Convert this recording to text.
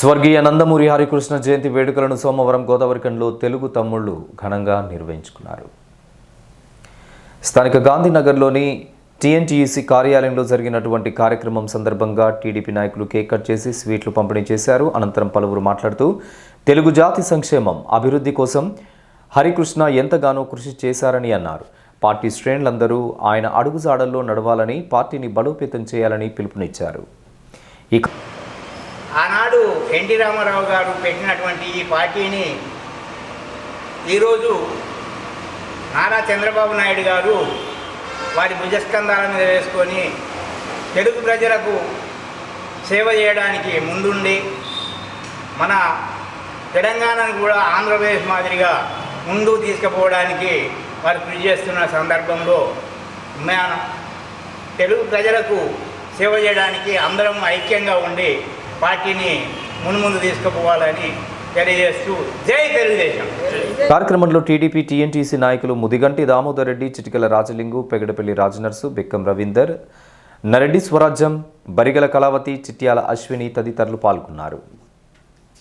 స్వర్గీయ నందమూరి హరికృష్ణ జయంతి వేడుకలను సోమవారం గోదావరికంలో తెలుగు తమ్ముళ్ళు ఘనంగా నిర్వహించుకున్నారు. స్థానిక గాంధీనగర్లోని టీఎన్టీఈసీ కార్యాలయంలో జరిగినటువంటి కార్యక్రమం సందర్భంగా టీడీపీ నాయకులు కేక్ కట్ చేసి స్వీట్లు పంపిణీ చేశారు. అనంతరం పలువురు మాట్లాడుతూ తెలుగు జాతి సంక్షేమం అభివృద్ధి కోసం హరికృష్ణ ఎంతగానో కృషి చేశారని అన్నారు. పార్టీ శ్రేణులందరూ ఆయన అడుగుజాడల్లో నడవాలని పార్టీని బలోపేతం చేయాలని పిలుపునిచ్చారు. ఇక ఆనాడు ఎన్టీ రామారావు గారు పెట్టినటువంటి ఈ పార్టీని ఈరోజు నారా చంద్రబాబు నాయుడు గారు వారి భుజస్కంధాల మీద వేసుకొని తెలుగు ప్రజలకు సేవ చేయడానికి ముందుండి మన తెలంగాణను కూడా ఆంధ్రప్రదేశ్ మాదిరిగా ముందు తీసుకుపోవడానికి వారు కృషి చేస్తున్న సందర్భంలో మన తెలుగు ప్రజలకు సేవ చేయడానికి అందరం ఐక్యంగా ఉండి పార్టీని మున్ముందు తీసుకుపోవాలని తెలియజేస్తూ జై తెలుగుదేశం. కార్యక్రమంలో టీడీపీ టీఎన్టీసీ నాయకులు ముదిగంటి దామోదర్ రెడ్డి చిటికల రాజలింగు పెగడపల్లి రాజనర్సు బిక్కం రవీందర్ నరెడ్డి స్వరాజ్యం బరిగల కళావతి చిట్యాల అశ్విని తదితరులు పాల్గొన్నారు.